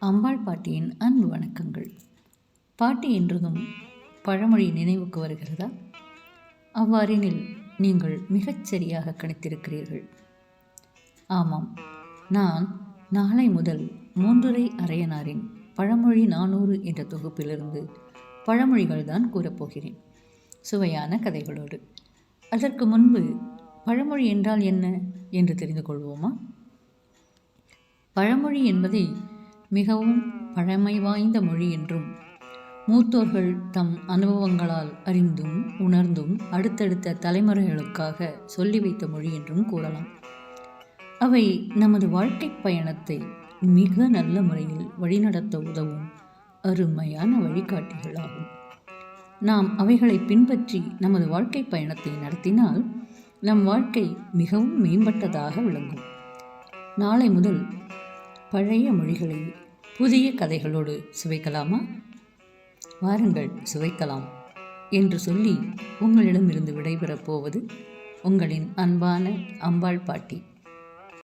அம்பாள் பாட்டியின் அன்பு வணக்கங்கள். பாட்டி என்றதும் பழமொழி நினைவுக்கு வருகிறதா? அவ்வாறெனில் நீங்கள் மிகச் சரியாக கணித்திருக்கிறீர்கள். ஆமாம் நான் நாளை முதல் மூன்றுரை அரையனாரின் பழமொழி நானூறு என்ற தொகுப்பிலிருந்து பழமொழிகள் தான் கூறப்போகிறேன் சுவையான கதைகளோடு. அதற்கு முன்பு பழமொழி என்றால் என்ன என்று தெரிந்து கொள்வோமா? பழமொழி என்பதை மிகவும் பழமை வாய்ந்த மொழி என்றும் மூத்தோர்கள் தம் அனுபவங்களால் அறிந்தும் உணர்ந்தும் அடுத்தடுத்த தலைமுறைகளுக்காக சொல்லி வைத்த மொழி என்றும் கூறலாம். அவை நமது வாழ்க்கை பயணத்தை மிக நல்ல முறையில் வழிநடத்த உதவும் அருமையான வழிகாட்டிகளாகும். நாம் அவைகளை பின்பற்றி நமது வாழ்க்கை பயணத்தை நடத்தினால் நம் வாழ்க்கை மிகவும் மேம்பட்டதாக விளங்கும். நாளை முதல் பழைய மொழிகளை புதிய கதைகளோடு சுவைக்கலாமா? வாருங்கள் சுவைக்கலாம் என்று சொல்லி உங்களிடமிருந்து விடைபெறப் போவது உங்களின் அன்பான அம்பாள் பாட்டி.